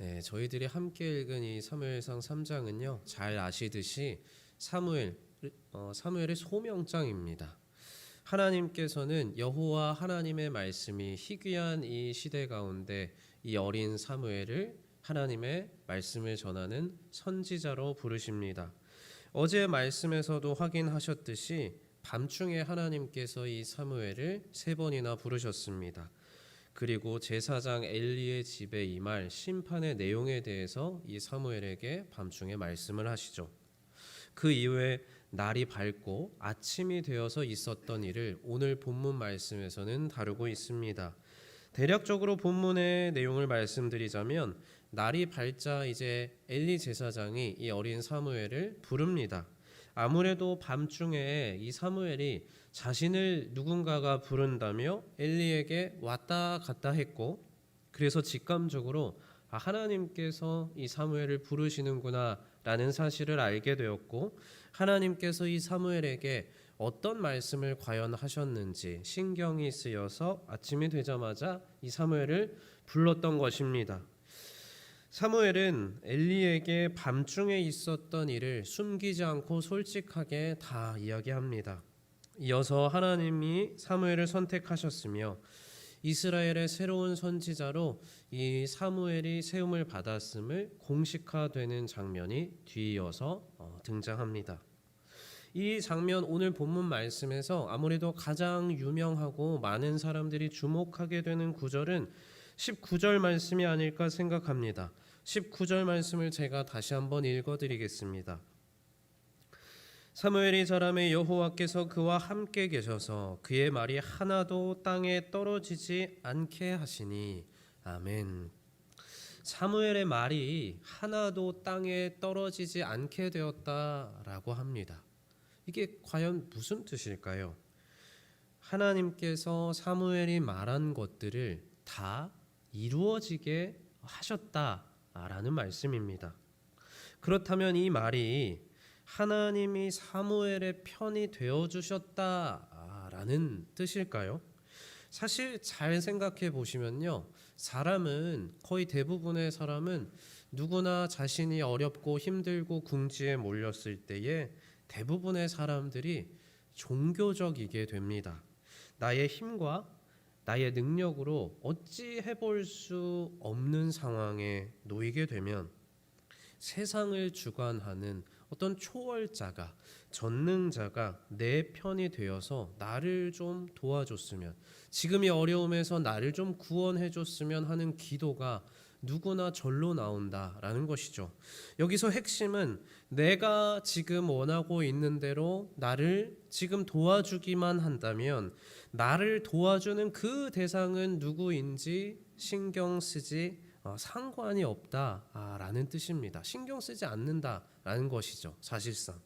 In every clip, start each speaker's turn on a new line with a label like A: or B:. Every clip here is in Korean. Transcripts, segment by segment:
A: 네, 저희들이 함께 읽은 이 사무엘상 3장은요. 잘 아시듯이 사무엘 어, 사무엘의 소명장입니다. 하나님께서는 여호와 하나님의 말씀이 희귀한 이 시대 가운데 이 어린 사무엘을 하나님의 말씀을 전하는 선지자로 부르십니다. 어제 말씀에서도 확인하셨듯이 밤중에 하나님께서 이 사무엘을 세 번이나 부르셨습니다. 그리고 제사장 엘리의 집에 임할 심판의 내용에 대해서 이 사무엘에게 밤중에 말씀을 하시죠. 그 이후에 날이 밝고 아침이 되어서 있었던 일을 오늘 본문 말씀에서는 다루고 있습니다. 대략적으로 본문의 내용을 말씀드리자면 날이 밝자 이제 엘리 제사장이 이 어린 사무엘을 부릅니다. 아무래도 밤중에 이 사무엘이 자신을 누군가가 부른다며 엘리에게 왔다 갔다 했고 그래서 직감적으로 아, 하나님께서 이 사무엘을 부르시는구나라는 사실을 알게 되었고 하나님께서 이 사무엘에게 어떤 말씀을 과연 하셨는지 신경이 쓰여서 아침이 되자마자 이 사무엘을 불렀던 것입니다. 사무엘은 엘리에게 밤중에 있었던 일을 숨기지 않고 솔직하게 다 이야기합니다. 이어서 하나님이 사무엘을 선택하셨으며 이스라엘의 새로운 선지자로 이 사무엘이 세움을 받았음을 공식화되는 장면이 뒤이어서 어, 등장합니다. 이 장면 오늘 본문 말씀에서 아무래도 가장 유명하고 많은 사람들이 주목하게 되는 구절은 19절 말씀이 아닐까 생각합니다. 19절 말씀을 제가 다시 한번 읽어 드리겠습니다. 사무엘이 자람에 여호와께서 그와 함께 계셔서 그의 말이 하나도 땅에 떨어지지 않게 하시니 아멘. 사무엘의 말이 하나도 땅에 떨어지지 않게 되었다라고 합니다. 이게 과연 무슨 뜻일까요? 하나님께서 사무엘이 말한 것들을 다 이루어지게 하셨다라는 말씀입니다. 그렇다면 이 말이 하나님이 사무엘의 편이 되어 주셨다라는 뜻일까요? 사실 잘 생각해 보시면요. 사람은 거의 대부분의 사람은 누구나 자신이 어렵고 힘들고 궁지에 몰렸을 때에 대부분의 사람들이 종교적이게 됩니다. 나의 힘과 나의 능력으로 어찌 해볼 수 없는 상황에 놓이게 되면 세상을 주관하는 어떤 초월자가 전능자가 내 편이 되어서 나를 좀 도와줬으면 지금 이 어려움에서 나를 좀 구원해 줬으면 하는 기도가 누구나 절로 나온다라는 것이죠. 여기서 핵심은 내가 지금 원하고 있는 대로 나를 지금 도와주기만 한다면 나를 도와주는 그 대상은 누구인지 신경 쓰지 어, 상관이 없다라는 뜻입니다. 신경 쓰지 않는다라는 것이죠. 사실상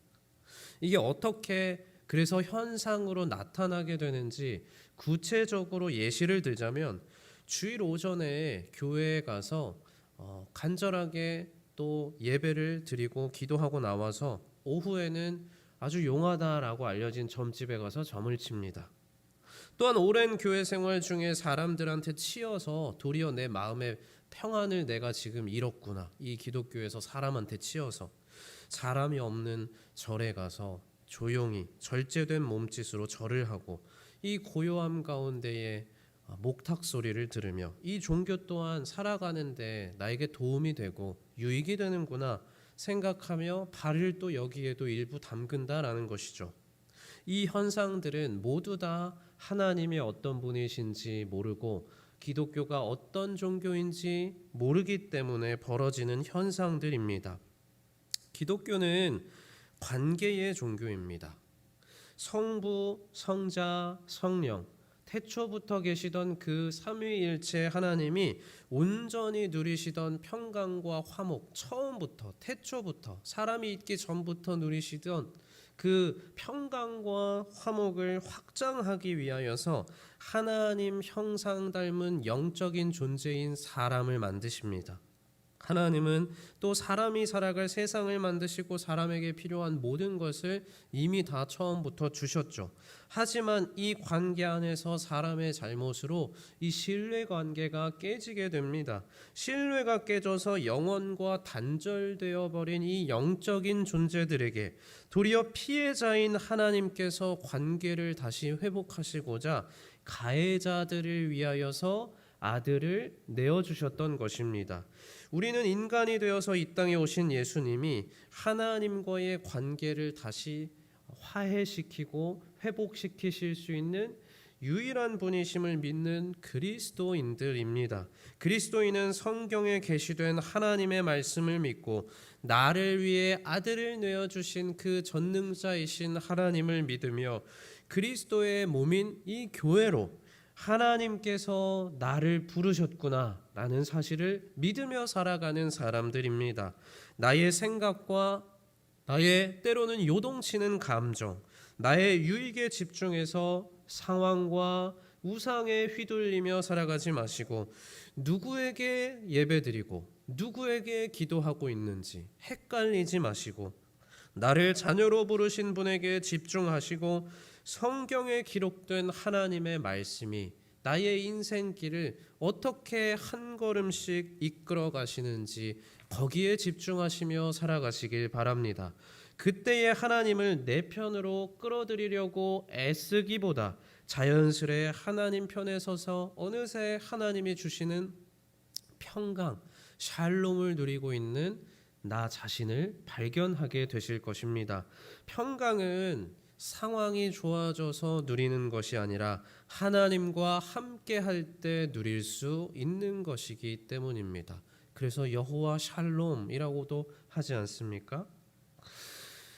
A: 이게 어떻게 그래서 현상으로 나타나게 되는지 구체적으로 예시를 들자면 주일 오전에 교회에 가서 어, 간절하게 또 예배를 드리고 기도하고 나와서 오후에는 아주 용하다라고 알려진 점집에 가서 점을 칩니다. 또한 오랜 교회 생활 중에 사람들한테 치여서 도리어 내 마음의 평안을 내가 지금 잃었구나. 이 기독교에서 사람한테 치여서 사람이 없는 절에 가서 조용히 절제된 몸짓으로 절을 하고 이 고요함 가운데에 목탁 소리를 들으며 이 종교 또한 살아가는데 나에게 도움이 되고 유익이 되는구나 생각하며 발을 또 여기에도 일부 담근다라는 것이죠. 이 현상들은 모두 다 하나님이 어떤 분이신지 모르고 기독교가 어떤 종교인지 모르기 때문에 벌어지는 현상들입니다. 기독교는 관계의 종교입니다. 성부, 성자, 성령, 태초부터 계시던 그 삼위일체 하나님이 온전히 누리시던 평강과 화목, 처음부터, 태초부터, 사람이 있기 전부터 누리시던 그 평강과 화목을 확장하기 위하여서 하나님 형상 닮은 영적인 존재인 사람을 만드십니다. 하나님은 또 사람이 살아갈 세상을 만드시고 사람에게 필요한 모든 것을 이미 다 처음부터 주셨죠. 하지만 이 관계 안에서 사람의 잘못으로 이 신뢰 관계가 깨지게 됩니다. 신뢰가 깨져서 영혼과 단절되어 버린 이 영적인 존재들에게 도리어 피해자인 하나님께서 관계를 다시 회복하시고자 가해자들을 위하여서 아들을 내어 주셨던 것입니다. 우리는 인간이 되어서 이 땅에 오신 예수님이 하나님과의 관계를 다시 화해시키고 회복시키실 수 있는 유일한 분이심을 믿는 그리스도인들입니다. 그리스도인은 성경에 계시된 하나님의 말씀을 믿고 나를 위해 아들을 내어 주신 그 전능자이신 하나님을 믿으며 그리스도의 몸인 이 교회로 하나님께서 나를 부르셨구나라는 사실을 믿으며 살아가는 사람들입니다. 나의 생각과 나의 때로는 요동치는 감정, 나의 유익에 집중해서 상황과 우상에 휘둘리며 살아가지 마시고 누구에게 예배드리고 누구에게 기도하고 있는지 헷갈리지 마시고 나를 자녀로 부르신 분에게 집중하시고 성경에 기록된 하나님의 말씀이 나의 인생길을 어떻게 한 걸음씩 이끌어 가시는지 거기에 집중하시며 살아가시길 바랍니다. 그때의 하나님을 내 편으로 끌어들이려고 애쓰기보다 자연스레 하나님 편에 서서 어느새 하나님이 주시는 평강, 샬롬을 누리고 있는 나 자신을 발견하게 되실 것입니다. 평강은 상황이 좋아져서 누리는 것이 아니라 하나님과 함께 할 때 누릴 수 있는 것이기 때문입니다. 그래서 여호와 샬롬이라고도 하지 않습니까?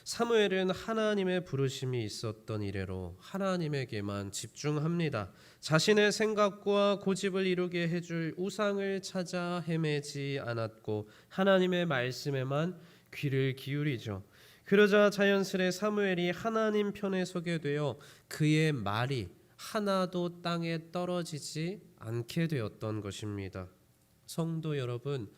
A: 사무엘은 하나님의 부르심이 있었던 이래로 하나님에게만 집중합니다. 자신의 생각과 고집을 이루게 해줄 우상을 찾아 헤매지 않았고 하나님의 말씀에만 귀를 기울이죠. 그러자 자연스레 사무엘이 하나님 편에 서게 되어 그의 말이 하나도 땅에 떨어지지 않게 되었던 것입니다. 성도 여러분,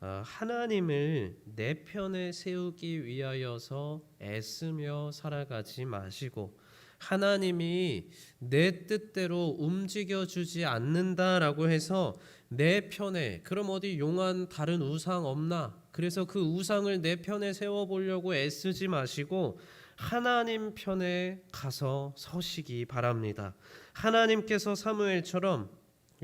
A: 아, 하나님을 내 편에 세우기 위하여서 애쓰며 살아가지 마시고 하나님이 내 뜻대로 움직여 주지 않는다라고 해서 내 편에 그럼 어디 용한 다른 우상 없나? 그래서 그 우상을 내 편에 세워 보려고 애쓰지 마시고 하나님 편에 가서 서시기 바랍니다. 하나님께서 사무엘처럼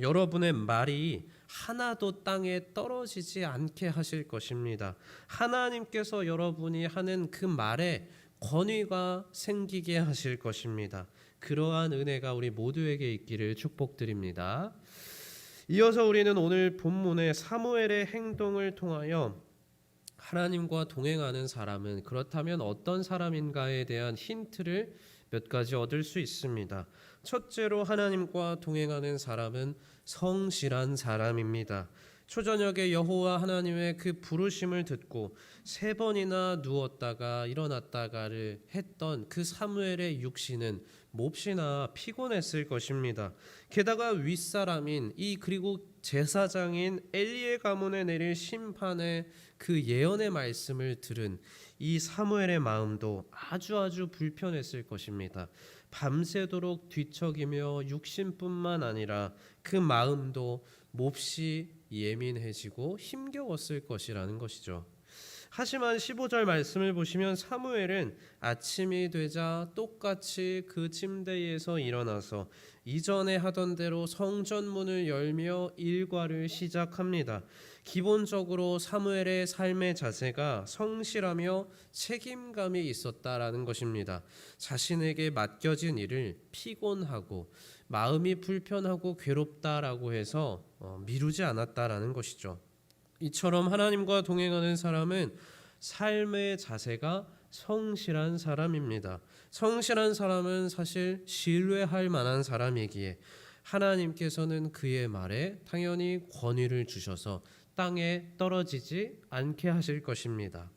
A: 여러분의 말이 하나도 땅에 떨어지지 않게 하실 것입니다. 하나님께서 여러분이 하는 그 말에 권위가 생기게 하실 것입니다. 그러한 은혜가 우리 모두에게 있기를 축복드립니다. 이어서 우리는 오늘 본문의 사무엘의 행동을 통하여 하나님과 동행하는 사람은 그렇다면 어떤 사람인가에 대한 힌트를 몇 가지 얻을 수 있습니다. 첫째로 하나님과 동행하는 사람은 성실한 사람입니다. 초저녁에 여호와 하나님의 그 부르심을 듣고 세 번이나 누웠다가 일어났다가를 했던 그 사무엘의 육신은 몹시나 피곤했을 것입니다. 게다가 윗사람인 이 그리고 제사장인 엘리의 가문에 내릴 심판의 그 예언의 말씀을 들은 이 사무엘의 마음도 아주 아주 불편했을 것입니다. 밤새도록 뒤척이며 육신뿐만 아니라 그 마음도 몹시 예민해지고 힘겨웠을 것이라는 것이죠. 하지만 15절 말씀을 보시면 사무엘은 아침이 되자 똑같이 그 침대에서 일어나서 이전에 하던 대로 성전문을 열며 일과를 시작합니다. 기본적으로 사무엘의 삶의 자세가 성실하며 책임감이 있었다라는 것입니다. 자신에게 맡겨진 일을 피곤하고 마음이 불편하고 괴롭다라고 해서 어, 미루지 않았다라는 것이죠. 이처럼 하나님과 동행하는 사람은 삶의 자세가 성실한 사람입니다. 성실한 사람은 사실 신뢰할 만한 사람이기에 하나님께서는 그의 말에 당연히 권위를 주셔서 땅에 떨어지지 않게 하실 것입니다.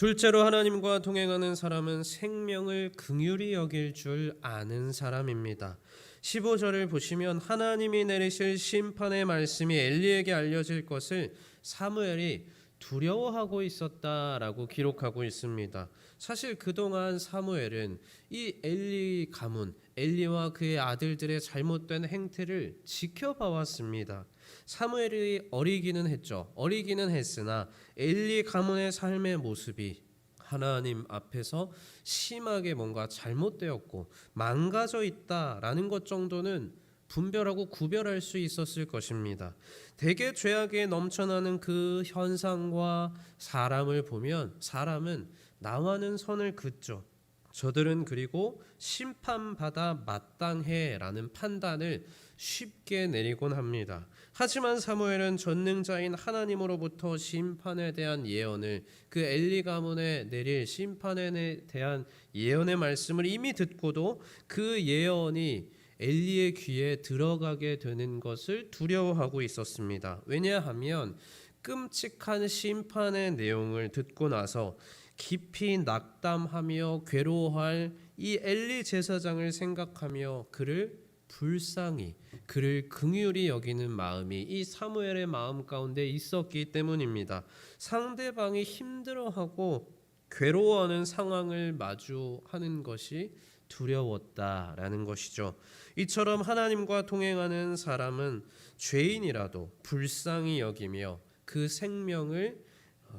A: 둘째로 하나님과 동행하는 사람은 생명을 긍휼히 여길 줄 아는 사람입니다. 15절을 보시면 하나님이 내리실 심판의 말씀이 엘리에게 알려질 것을 사무엘이 두려워하고 있었다라고 기록하고 있습니다. 사실 그동안 사무엘은 이 엘리 가문, 엘리와 그의 아들들의 잘못된 행태를 지켜봐 왔습니다. 사무엘이 어리기는 했죠. 어리기는 했으나 엘리 가문의 삶의 모습이 하나님 앞에서 심하게 뭔가 잘못되었고 망가져 있다라는 것 정도는 분별하고 구별할 수 있었을 것입니다. 대개 죄악에 넘쳐나는 그 현상과 사람을 보면 사람은 나와는 선을 긋죠. 저들은 그리고 심판받아 마땅해라는 판단을 쉽게 내리곤 합니다. 하지만 사무엘은 전능자인 하나님으로부터 심판에 대한 예언을 그 엘리 가문에 내릴 심판에 대한 예언의 말씀을 이미 듣고도 그 예언이 엘리의 귀에 들어가게 되는 것을 두려워하고 있었습니다. 왜냐하면 끔찍한 심판의 내용을 듣고 나서 깊이 낙담하며 괴로워할 이 엘리 제사장을 생각하며 그를 불쌍히 그를 긍휼히 여기는 마음이 이 사무엘의 마음 가운데 있었기 때문입니다. 상대방이 힘들어하고 괴로워하는 상황을 마주하는 것이 두려웠다라는 것이죠. 이처럼 하나님과 동행하는 사람은 죄인이라도 불쌍히 여기며 그 생명을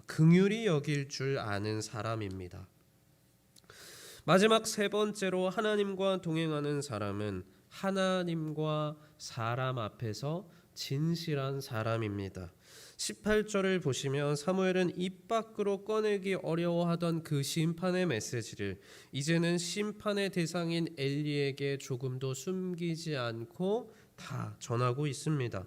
A: 긍휼히 여길 줄 아는 사람입니다. 마지막 세 번째로 하나님과 동행하는 사람은 하나님과 사람 앞에서 진실한 사람입니다. 18절을 보시면 사무엘은 입 밖으로 꺼내기 어려워하던 그 심판의 메시지를 이제는 심판의 대상인 엘리에게 조금도 숨기지 않고 다 전하고 있습니다.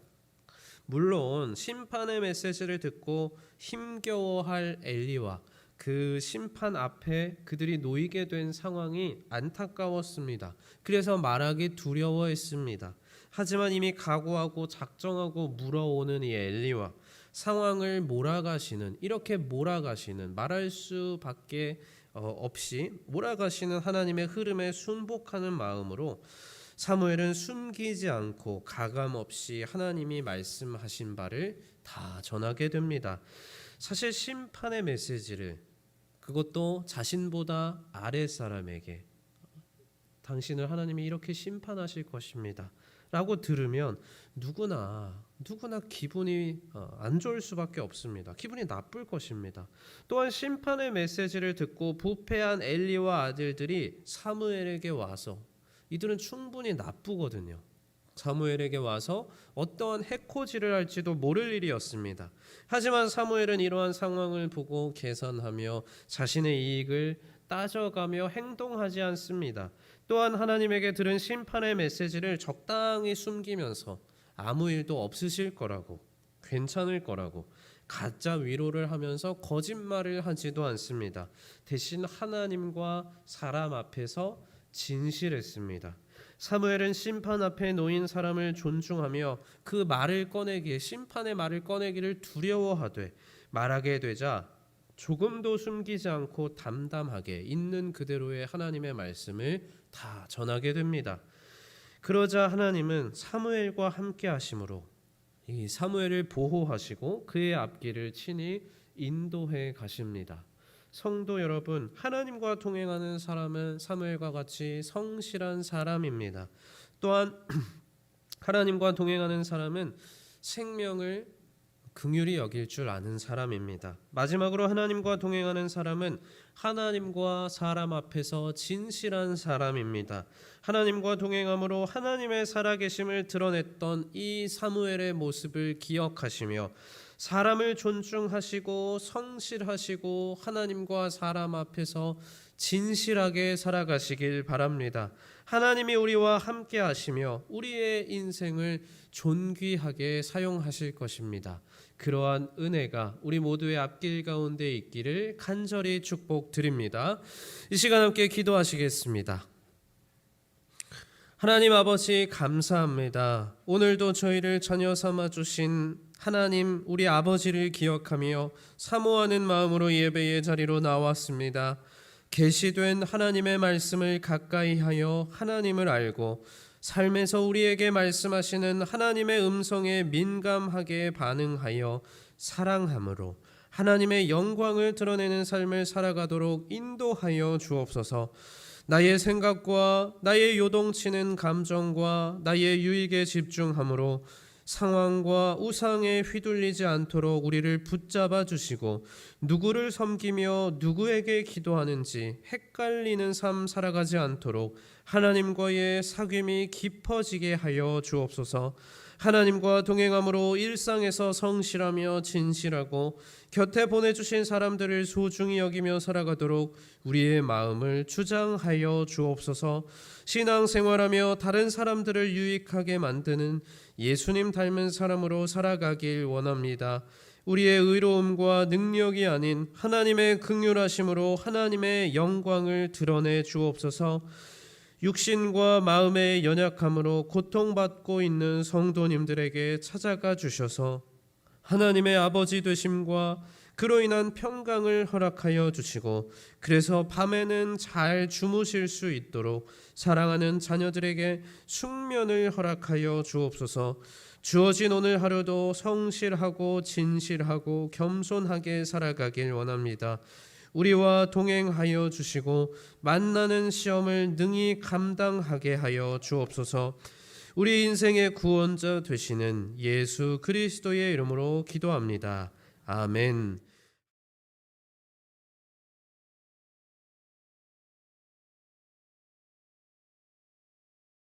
A: 물론 심판의 메시지를 듣고 힘겨워할 엘리와 그 심판 앞에 그들이 놓이게 된 상황이 안타까웠습니다. 그래서 말하기 두려워했습니다. 하지만 이미 각오하고 작정하고 물어오는 이 엘리와 상황을 몰아가시는 이렇게 몰아가시는 말할 수밖에 어, 없이 몰아가시는 하나님의 흐름에 순복하는 마음으로 사무엘은 숨기지 않고 가감 없이 하나님이 말씀하신 바를 다 전하게 됩니다. 사실 심판의 메시지를 그것도 자신보다 아래 사람에게 당신을 하나님이 이렇게 심판하실 것입니다. 라고 들으면 누구나 누구나 기분이 어, 안 좋을 수밖에 없습니다. 기분이 나쁠 것입니다. 또한 심판의 메시지를 듣고 부패한 엘리와 아들들이 사무엘에게 와서 이들은 충분히 나쁘거든요. 사무엘에게 와서 어떠한 해코지를 할지도 모를 일이었습니다. 하지만 사무엘은 이러한 상황을 보고 계산하며 자신의 이익을 따져가며 행동하지 않습니다. 또한 하나님에게 들은 심판의 메시지를 적당히 숨기면서 아무 일도 없으실 거라고 괜찮을 거라고 가짜 위로를 하면서 거짓말을 하지도 않습니다. 대신 하나님과 사람 앞에서 진실했습니다. 사무엘은 심판 앞에 놓인 사람을 존중하며 그 말을 꺼내기에 심판의 말을 꺼내기를 두려워하되 말하게 되자 조금도 숨기지 않고 담담하게 있는 그대로의 하나님의 말씀을 다 전하게 됩니다. 그러자 하나님은 사무엘과 함께 하심으로 이 사무엘을 보호하시고 그의 앞길을 친히 인도해 가십니다. 성도 여러분, 하나님과 동행하는 사람은 사무엘과 같이 성실한 사람입니다. 또한 하나님과 동행하는 사람은 생명을 긍휼히 여길 줄 아는 사람입니다. 마지막으로 하나님과 동행하는 사람은 하나님과 사람 앞에서 진실한 사람입니다. 하나님과 동행함으로 하나님의 살아계심을 드러냈던 이 사무엘의 모습을 기억하시며 사람을 존중하시고 성실하시고 하나님과 사람 앞에서 진실하게 살아가시길 바랍니다. 하나님이 우리와 함께 하시며 우리의 인생을 존귀하게 사용하실 것입니다. 그러한 은혜가 우리 모두의 앞길 가운데 있기를 간절히 축복드립니다. 이 시간 함께 기도하시겠습니다. 하나님 아버지 감사합니다. 오늘도 저희를 자녀 삼아 주신 하나님 우리 아버지를 기억하며 사모하는 마음으로 예배의 자리로 나왔습니다. 계시된 하나님의 말씀을 가까이 하여 하나님을 알고 삶에서 우리에게 말씀하시는 하나님의 음성에 민감하게 반응하여 사랑함으로 하나님의 영광을 드러내는 삶을 살아가도록 인도하여 주옵소서. 나의 생각과 나의 요동치는 감정과 나의 유익에 집중함으로 상황과 우상에 휘둘리지 않도록 우리를 붙잡아 주시고 누구를 섬기며 누구에게 기도하는지 헷갈리는 삶 살아가지 않도록 하나님과의 사귐이 깊어지게 하여 주옵소서. 하나님과 동행함으로 일상에서 성실하며 진실하고 곁에 보내주신 사람들을 소중히 여기며 살아가도록 우리의 마음을 주장하여 주옵소서. 신앙생활하며 다른 사람들을 유익하게 만드는 예수님 닮은 사람으로 살아가길 원합니다. 우리의 의로움과 능력이 아닌 하나님의 극률하심으로 하나님의 영광을 드러내 주옵소서. 육신과 마음의 연약함으로 고통받고 있는 성도님들에게 찾아가 주셔서 하나님의 아버지 되심과 그로 인한 평강을 허락하여 주시고 그래서 밤에는 잘 주무실 수 있도록 사랑하는 자녀들에게 숙면을 허락하여 주옵소서. 주어진 오늘 하루도 성실하고 진실하고 겸손하게 살아가길 원합니다. 우리와 동행하여 주시고 만나는 시험을 능히 감당하게 하여 주옵소서. 우리 인생의 구원자 되시는 예수 그리스도의 이름으로 기도합니다. 아멘.